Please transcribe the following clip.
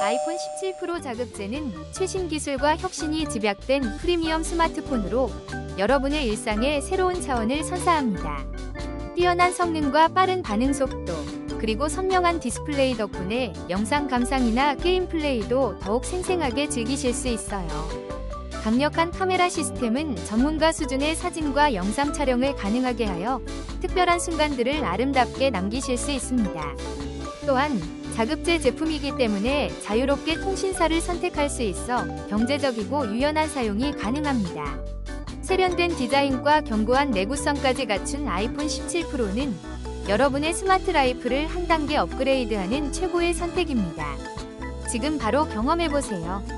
아이폰 17 프로 자급제는 최신 기술과 혁신이 집약된 프리미엄 스마트폰으로 여러분의 일상에 새로운 차원을 선사합니다. 뛰어난 성능과 빠른 반응 속도, 그리고 선명한 디스플레이 덕분에 영상 감상이나 게임 플레이도 더욱 생생하게 즐기실 수 있어요. 강력한 카메라 시스템은 전문가 수준의 사진과 영상 촬영을 가능하게 하여 특별한 순간들을 아름답게 남기실 수 있습니다. 또한 자급제 제품이기 때문에 자유롭게 통신사를 선택할 수 있어 경제적이고 유연한 사용이 가능합니다. 세련된 디자인과 견고한 내구성까지 갖춘 아이폰 17 프로는 여러분의 스마트 라이프를 한 단계 업그레이드하는 최고의 선택입니다. 지금 바로 경험해보세요.